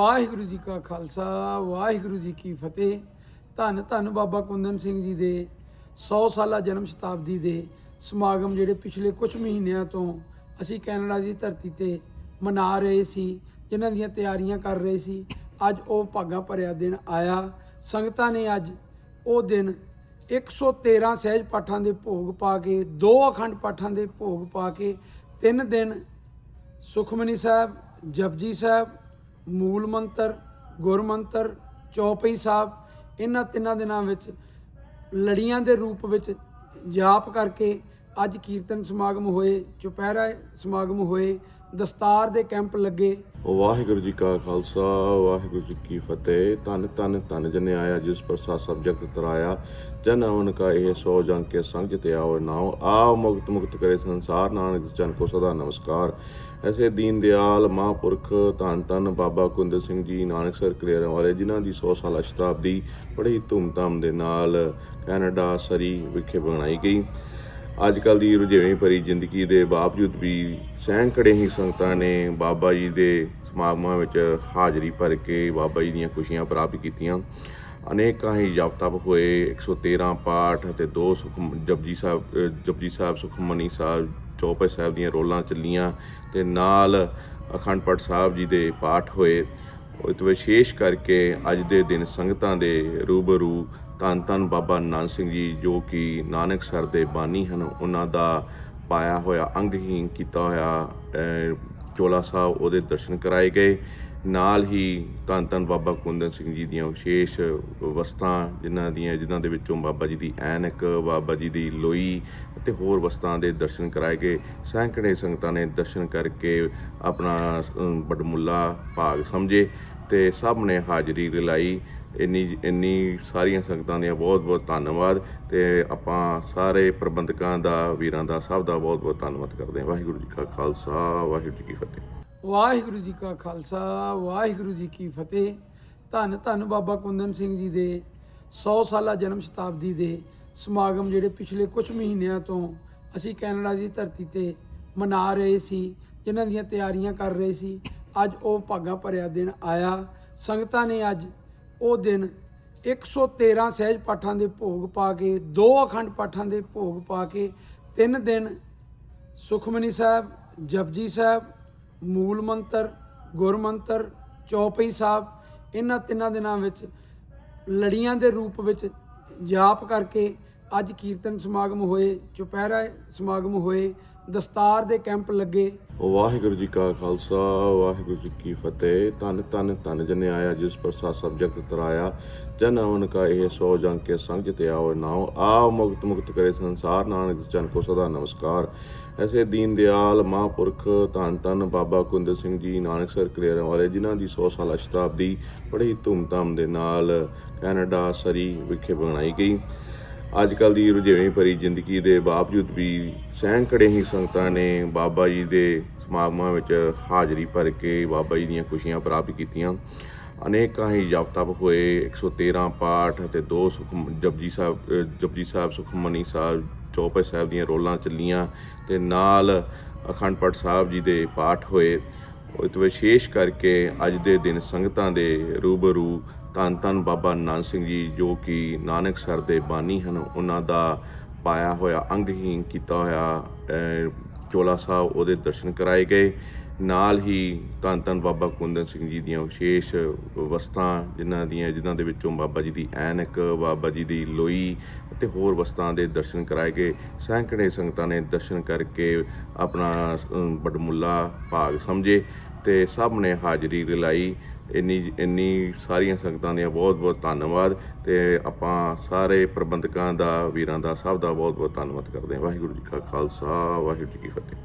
ਵਾਹਿਗੁਰੂ ਜੀ ਕਾ ਖਾਲਸਾ, ਵਾਹਿਗੁਰੂ ਜੀ ਕੀ ਫਤਿਹ। ਧੰਨ ਧੰਨ ਬਾਬਾ ਕੁੰਦਨ ਸਿੰਘ ਜੀ ਦੇ 100 ਸਾਲਾ ਜਨਮ ਸ਼ਤਾਬਦੀ ਦੇ ਸਮਾਗਮ ਜਿਹੜੇ ਪਿਛਲੇ ਕੁਝ ਮਹੀਨਿਆਂ ਤੋਂ ਅਸੀਂ ਕੈਨੇਡਾ ਦੀ ਧਰਤੀ ਤੇ ਮਨਾ ਰਹੇ ਸੀ, ਜਿਨ੍ਹਾਂ ਦੀਆਂ ਤਿਆਰੀਆਂ ਕਰ ਰਹੇ ਸੀ। ਅੱਜ ਉਹ ਭਾਗਾਂ ਭਰਿਆ ਦਿਨ ਆਇਆ। ਸੰਗਤਾਂ ਨੇ ਅੱਜ ਉਹ ਦਿਨ 113 ਸਹਿਜ ਪਾਠਾਂ ਦੇ ਭੋਗ ਪਾ ਕੇ, ਦੋ ਅਖੰਡ ਪਾਠਾਂ ਦੇ ਭੋਗ ਪਾ ਕੇ, ਤਿੰਨ ਦਿਨ ਸੁਖਮਨੀ ਸਾਹਿਬ, ਜਪਜੀ ਸਾਹਿਬ ਮੂਲ ਮੰਤਰ, ਗੁਰ ਮੰਤਰ, ਚੌਪਈ ਸਾਹਿਬ, ਇਹਨਾਂ ਤਿੰਨਾਂ ਦਿਨਾਂ ਵਿੱਚ ਲੜੀਆਂ ਦੇ ਰੂਪ ਵਿੱਚ ਜਾਪ ਕਰਕੇ ਅੱਜ ਕੀਰਤਨ ਸਮਾਗਮ ਹੋਏ, ਚੁਪਹਿਰਾ ਸਮਾਗਮ ਹੋਏ ਦਸਤਾਰ ਦੇ ਕੈਂਪ ਲੱਗੇ। ਵਾਹਿਗੁਰੂ ਜੀ ਕਾ ਖਾਲਸਾ, ਵਾਹਿਗੁਰੂ ਜੀ ਕੀ ਫਤਿਹ। ਧੰਨ ਧੰਨ ਧੰਨ ਜਨ ਆਇਆ, ਜਿਸ ਪ੍ਰਸਾਦ ਸਭ ਜਗਤ ਤਰਾਇਆ। ਜਨ ਅਵਨ ਕਾ ਇਹ ਸੋ ਜਨ ਕੇ ਸੰਗ ਤੇ ਆਓ ਨਾਉ। ਆ ਮੁਕਤ ਮੁਕਤ ਕਰੇ ਸੰਸਾਰ, ਨਾਨਕ ਜਨ ਕੋ ਸਦਾ ਨਮਸਕਾਰ। ਐਸੇ ਦੀਨ ਦਿਆਲ ਮਹਾਂਪੁਰਖ ਧੰਨ ਧੰਨ ਬਾਬਾ ਕੁੰਦ ਸਿੰਘ ਜੀ, ਨਾਨਕ ਸਰ ਕਲੇਰਾਂ ਵਾਲੇ, ਜਿਨ੍ਹਾਂ ਦੀ 100 ਸਾਲਾ ਸ਼ਤਾਬਦੀ ਬੜੀ ਧੂਮਧਾਮ ਦੇ ਨਾਲ ਕੈਨੇਡਾ ਸਰੀ ਵਿਖੇ ਬਣਾਈ ਗਈ। ਅੱਜ ਕੱਲ ਦੀ ਰੁਝੇਵੇਂ ਭਰੀ ਜ਼ਿੰਦਗੀ ਦੇ ਬਾਵਜੂਦ ਵੀ ਸੈਂਕੜੇ ਹੀ ਸੰਗਤਾਂ ਨੇ ਬਾਬਾ ਜੀ ਦੇ ਸਮਾਗਮਾਂ ਵਿੱਚ ਹਾਜ਼ਰੀ ਭਰ ਕੇ ਬਾਬਾ ਜੀ ਦੀਆਂ ਖੁਸ਼ੀਆਂ ਪ੍ਰਾਪਤ ਕੀਤੀਆਂ। ਅਨੇਕਾਂ ਹੀ ਜਪ ਤਪ ਹੋਏ 113 ਪਾਠ ਅਤੇ ਦੋ ਸੁਖ, ਜਪਜੀ ਸਾਹਿਬ ਜਪਜੀ ਸਾਹਿਬ ਸੁਖਮਨੀ ਸਾਹਿਬ ਚੌਪਈ ਸਾਹਿਬ ਦੀਆਂ ਰੋਲਾਂ ਚੱਲੀਆਂ ਤੇ ਨਾਲ ਅਖੰਡ ਪਾਠ ਸਾਹਿਬ ਜੀ ਦੇ ਪਾਠ ਹੋਏ। ਉਹ ਵਿਸ਼ੇਸ਼ ਕਰਕੇ ਅੱਜ ਦੇ ਦਿਨ ਸੰਗਤਾਂ ਦੇ ਰੂਬਰੂ ਧੰਨ ਧੰਨ ਬਾਬਾ ਨਾਨਕ ਸਿੰਘ ਜੀ, ਜੋ ਕਿ ਨਾਨਕ ਸਰ ਦੇ ਬਾਨੀ ਹਨ, ਉਹਨਾਂ ਦਾ ਪਾਇਆ ਹੋਇਆ ਅੰਗਹੀਨ ਕੀਤਾ ਹੋਇਆ ਚੋਲਾ ਸਾਹਿਬ ਉਹਦੇ ਦਰਸ਼ਨ ਕਰਾਏ ਗਏ। ਨਾਲ ਹੀ ਧੰਨ ਧੰਨ ਬਾਬਾ ਕੁੰਦਨ ਸਿੰਘ ਜੀ ਦੀਆਂ ਵਿਸ਼ੇਸ਼ ਵਸਤਾਂ ਜਿਨ੍ਹਾਂ ਦੀਆਂ ਜਿਨ੍ਹਾਂ ਦੇ ਵਿੱਚੋਂ ਬਾਬਾ ਜੀ ਦੀ ਐਨਕ ਬਾਬਾ ਜੀ ਦੀ ਲੋਈ ਅਤੇ ਹੋਰ ਵਸਤਾਂ ਦੇ ਦਰਸ਼ਨ ਕਰਾਏ ਗਏ। ਸੈਂਕੜੇ ਸੰਗਤਾਂ ਨੇ ਦਰਸ਼ਨ ਕਰਕੇ ਆਪਣਾ ਅਮ, ਭਾਗ ਸਮਝੇ। ਤੇ ਸਭ ਨੇ ਹਾਜ਼ਰੀ ਰਲਾਈ ਇੰਨੀ ਇੰਨੀ ਸਾਰੀਆਂ ਸੰਗਤਾਂ ਦੀਆਂ ਬਹੁਤ ਬਹੁਤ ਧੰਨਵਾਦ ਤੇ ਆਪਾਂ ਸਾਰੇ ਪ੍ਰਬੰਧਕਾਂ ਦਾ, ਵੀਰਾਂ ਦਾ, ਸਭ ਦਾ ਬਹੁਤ ਬਹੁਤ ਧੰਨਵਾਦ ਕਰਦੇ ਹਾਂ। ਵਾਹਿਗੁਰੂ ਜੀ ਕਾ ਖਾਲਸਾ, ਵਾਹਿਗੁਰੂ ਜੀ ਕੀ ਫਤਿਹ। ਵਾਹਿਗੁਰੂ ਜੀ ਕਾ ਖਾਲਸਾ, ਵਾਹਿਗੁਰੂ ਜੀ ਕੀ ਫਤਿਹ। ਧੰਨ ਧੰਨ ਬਾਬਾ ਕੁੰਦਨ ਸਿੰਘ ਜੀ ਦੇ 100 ਸਾਲਾ ਜਨਮ ਸ਼ਤਾਬਦੀ ਦੇ ਸਮਾਗਮ ਜਿਹੜੇ ਪਿਛਲੇ ਕੁਝ ਮਹੀਨਿਆਂ ਤੋਂ ਅਸੀਂ ਕੈਨੇਡਾ ਦੀ ਧਰਤੀ ਤੇ ਮਨਾ ਰਹੇ ਸੀ, ਜਿਨ੍ਹਾਂ ਦੀਆਂ ਤਿਆਰੀਆਂ ਕਰ ਰਹੇ ਸੀ। ਅੱਜ ਉਹ ਭਾਗਾਂ ਭਰਿਆ ਦਿਨ ਆਇਆ। ਸੰਗਤਾਂ ਨੇ ਅੱਜ ਉਹ ਦਿਨ 113 ਸਹਿਜ ਪਾਠਾਂ ਦੇ ਭੋਗ ਪਾ ਕੇ, ਦੋ ਅਖੰਡ ਪਾਠਾਂ ਦੇ ਭੋਗ ਪਾ ਕੇ, ਤਿੰਨ ਦਿਨ ਸੁਖਮਨੀ ਸਾਹਿਬ, ਜਪਜੀ ਸਾਹਿਬ, ਮੂਲ ਮੰਤਰ, ਗੁਰ ਮੰਤਰ, ਚੌਪਈ ਸਾਹਿਬ, ਇਹਨਾਂ ਤਿੰਨਾਂ ਦਿਨਾਂ ਵਿੱਚ ਲੜੀਆਂ ਦੇ ਰੂਪ ਵਿੱਚ ਜਾਪ ਕਰਕੇ ਅੱਜ ਕੀਰਤਨ ਸਮਾਗਮ ਹੋਏ, ਚੁਪਹਿਰਾ ਸਮਾਗਮ ਹੋਏ ਦਸਤਾਰ ਦੇ ਕੈਂਪ ਲੱਗੇ। ਵਾਹਿਗੁਰੂ ਜੀ ਕਾ ਖਾਲਸਾ, ਵਾਹਿਗੁਰੂ ਜੀ ਕੀ ਫਤਿਹ। ਧੰਨ ਧੰਨ ਧੰਨ ਜਨ ਆਇਆ, ਜਿਸ ਪ੍ਰਸਾਦ ਸਭ ਤਰਾਇਆ। ਜਨ ਅਵਨ ਕਾ ਇਹ ਸੋ ਜਨ ਕੇ ਸੰਗ ਤੇ ਆਓ ਨਾਉ। ਆ ਮੁਕਤ ਮੁਕਤ ਕਰੇ ਸੰਸਾਰ, ਨਾਨਕ ਜਨ ਕੋ ਸਦਾ ਨਮਸਕਾਰ। ਐਸੇ ਦੀਨ ਦਿਆਲ ਮਹਾਂਪੁਰਖ ਧੰਨ ਧੰਨ ਬਾਬਾ ਕੁੰਦ ਸਿੰਘ ਜੀ, ਨਾਨਕ ਸਰ ਕਲੇਰਾਂ ਵਾਲੇ, ਜਿਨ੍ਹਾਂ ਦੀ 100 ਸਾਲਾ ਸ਼ਤਾਬਦੀ ਬੜੀ ਧੂਮਧਾਮ ਦੇ ਨਾਲ ਕੈਨੇਡਾ ਸਰੀ ਵਿਖੇ ਬਣਾਈ ਗਈ। ਅੱਜ ਕੱਲ ਦੀ ਰੁਝੇਵੇਂ ਭਰੀ ਜ਼ਿੰਦਗੀ ਦੇ ਬਾਵਜੂਦ ਵੀ ਸੈਂਕੜੇ ਹੀ ਸੰਗਤਾਂ ਨੇ ਬਾਬਾ ਜੀ ਦੇ ਸਮਾਗਮਾਂ ਵਿੱਚ ਹਾਜ਼ਰੀ ਭਰ ਕੇ ਬਾਬਾ ਜੀ ਦੀਆਂ ਖੁਸ਼ੀਆਂ ਪ੍ਰਾਪਤ ਕੀਤੀਆਂ। ਅਨੇਕਾਂ ਹੀ ਜਪ ਤਪ ਹੋਏ 113 ਪਾਠ ਅਤੇ ਦੋ ਸੁਖ ਜਪਜੀ ਸਾਹਿਬ ਜਪਜੀ ਸਾਹਿਬ ਸੁਖਮਨੀ ਸਾਹਿਬ ਚੌਪਈ ਸਾਹਿਬ ਦੀਆਂ ਰੋਲਾਂ ਚੱਲੀਆਂ ਤੇ ਨਾਲ ਅਖੰਡ ਪਾਠ ਸਾਹਿਬ ਜੀ ਦੇ ਪਾਠ ਹੋਏ। ਉਹ ਵਿਸ਼ੇਸ਼ ਕਰਕੇ ਅੱਜ ਦੇ ਦਿਨ ਸੰਗਤਾਂ ਦੇ ਰੂਬਰੂ ਧੰਨ ਧੰਨ ਬਾਬਾ ਨਾਨਕ ਸਿੰਘ ਜੀ ਜੋ ਕਿ ਨਾਨਕ ਸਰ ਦੇ ਬਾਨੀ ਹਨ ਉਹਨਾਂ ਦਾ ਪਾਇਆ ਹੋਇਆ ਅੰਗਹੀਨ ਕੀਤਾ ਹੋਇਆ ਚੋਲਾ ਸਾਹਿਬ ਉਹਦੇ ਦਰਸ਼ਨ ਕਰਾਏ ਗਏ। ਨਾਲ ਹੀ ਧੰਨ ਧੰਨ ਬਾਬਾ ਕੁੰਦਨ ਸਿੰਘ ਜੀ ਦੀਆਂ ਵਿਸ਼ੇਸ਼ ਵਸਤਾਂ ਜਿਨ੍ਹਾਂ ਦੀਆਂ ਜਿਨ੍ਹਾਂ ਦੇ ਵਿੱਚੋਂ ਬਾਬਾ ਜੀ ਦੀ ਐਨਕ ਬਾਬਾ ਜੀ ਦੀ ਲੋਈ ਅਤੇ ਹੋਰ ਵਸਤਾਂ ਦੇ ਦਰਸ਼ਨ ਕਰਾਏ ਗਏ। ਸੈਂਕੜੇ ਸੰਗਤਾਂ ਨੇ ਦਰਸ਼ਨ ਕਰਕੇ ਆਪਣਾ ਅਮ, ਬੜਮੁੱਲਾ ਭਾਗ ਸਮਝੇ। ਤੇ ਸਭ ਨੇ ਹਾਜ਼ਰੀ ਰਲਾਈ ਇੰਨੀ ਇੰਨੀ ਸਾਰੀਆਂ ਸੰਗਤਾਂ ਦੀਆਂ ਬਹੁਤ ਬਹੁਤ ਧੰਨਵਾਦ ਤੇ ਆਪਾਂ ਸਾਰੇ ਪ੍ਰਬੰਧਕਾਂ ਦਾ, ਵੀਰਾਂ ਦਾ, ਸਭ ਦਾ ਬਹੁਤ ਬਹੁਤ ਧੰਨਵਾਦ ਕਰਦੇ ਹਾਂ। ਵਾਹਿਗੁਰੂ ਜੀ ਕਾ ਖਾਲਸਾ, ਵਾਹਿਗੁਰੂ ਜੀ ਕੀ ਫਤਿਹ।